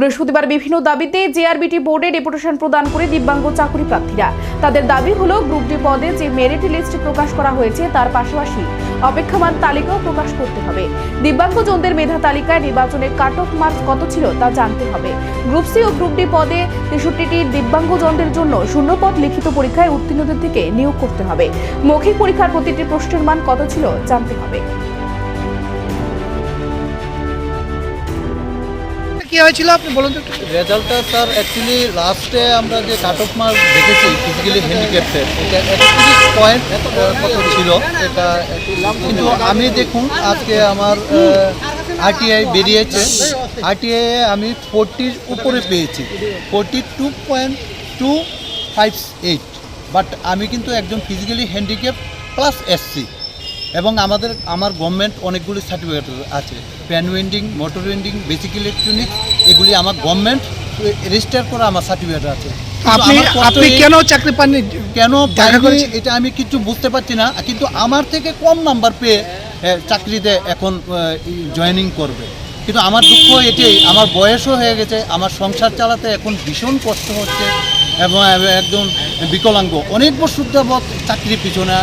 বৃহস্পতিবার বিভিন্ন দাবিতে জেআরবিটি বোর্ডে ডেপুটেশন প্রদান করে দিব্যাঙ্গ চাকরি প্রার্থীরা। তাদের দাবি হল, গ্রুপ ডি পদে যে মেরিট লিস্ট প্রকাশ করা হয়েছে, তার পাশাপাশি অপেক্ষমান তালিকাও প্রকাশ করতে হবে। দিব্যাঙ্গজনদের মেধা তালিকায় নির্বাচনের কাট অফ মার্ক কত ছিল, তা জানতে হবে। গ্রুপ সি ও গ্রুপ ডি পদে তেষট্টিটি দিব্যাঙ্গজনদের জন্য শূন্যপদ লিখিত পরীক্ষায় উত্তীর্ণদের থেকে নিয়োগ করতে হবে। মৌখিক পরীক্ষার প্রতিটি প্রশ্নের মান কত ছিল, জানতে হবে। কি হয়েছিল? আপনি বলুন তো। রেজাল্টটা স্যার অ্যাকচুয়ালি লাস্টে আমরা যে কাট অফ মার্ক দেখেছি ফিজিক্যালি হ্যান্ডিক্যাপ্টের এটা একত্রিশ পয়েন্ট কত ছিল এটা কিন্তু আমি দেখুন, আজকে আমার আরটিআই বেরিয়েছে। আরটিআই আমি ফোরটির উপরে পেয়েছি। Forty two point two five eight but আমি কিন্তু একজন ফিজিক্যালি হ্যান্ডিক্যাপ প্লাস এসসি এবং আমাদের আমার গভর্নমেন্ট অনেকগুলি সার্টিফিকেট আছে। Fan winding motor winding basic electronics এগুলি আমার গভর্নমেন্ট রেজিস্টার করা আমার সার্টিফিকেট আছে। কিন্তু আপনি আপনি কেন চাকরি পাননি? এটা আমি কিছু বুঝতে পারছি না। কিন্তু আমার থেকে কম নাম্বার পেয়ে চাকরিতে এখন জয়েনিং করবে। কিন্তু আমার দুঃখ এটাই আমার বয়সও হয়ে গেছে আমার সংসার চালাতে এখন ভীষণ কষ্ট হচ্ছে। এবং একজন একদম বিকলাঙ্গ। অনেক বছর যাবৎ চাকরির পিছনে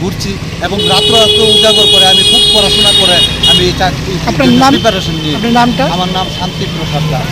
ঘুরছি এবং রাত্র রাত্র উজাগর করে আমি খুব পড়াশোনা করে আমি চাকরি আপনার প্রিপারেশন নিয়ে নামটা? আমার নাম শান্তি প্রসাদ দাস।